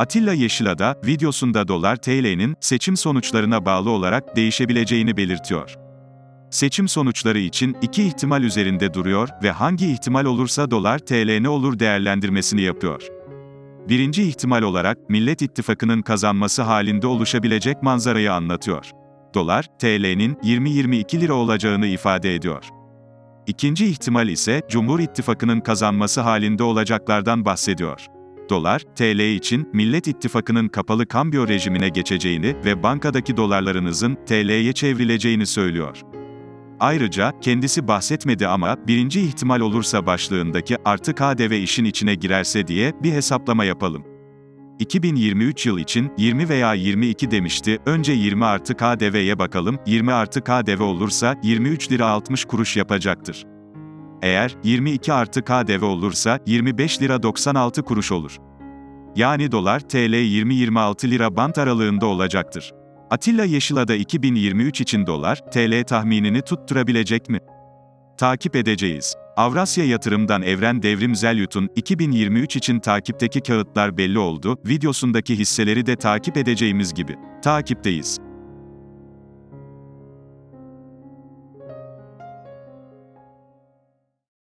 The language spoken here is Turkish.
Atilla Yeşilada, videosunda dolar TL'nin seçim sonuçlarına bağlı olarak değişebileceğini belirtiyor. Seçim sonuçları için iki ihtimal üzerinde duruyor ve hangi ihtimal olursa dolar TL ne olur değerlendirmesini yapıyor. Birinci ihtimal olarak Millet İttifakı'nın kazanması halinde oluşabilecek manzarayı anlatıyor. Dolar, TL'nin 20-22 lira olacağını ifade ediyor. İkinci ihtimal ise Cumhur İttifakı'nın kazanması halinde olacaklardan bahsediyor. Dolar, TL için Millet İttifakı'nın kapalı kambiyo rejimine geçeceğini ve bankadaki dolarlarınızın TL'ye çevrileceğini söylüyor. Ayrıca, kendisi bahsetmedi ama, birinci ihtimal olursa başlığındaki artı KDV işin içine girerse diye bir hesaplama yapalım. 2023 yıl için 20 veya 22 demişti, önce 20 artı KDV'ye bakalım, 20 artı KDV olursa 23 lira 60 kuruş yapacaktır. Eğer 22 artı KDV olursa 25 lira 96 kuruş olur. Yani dolar TL 20-26 lira bant aralığında olacaktır. Atilla Yeşilada 2023 için dolar, TL tahminini tutturabilecek mi? Takip edeceğiz. Avrasya Yatırım'dan Evren Devrim Zelyut'un 2023 için takipteki kağıtlar belli oldu, videosundaki hisseleri de takip edeceğimiz gibi. Takipteyiz.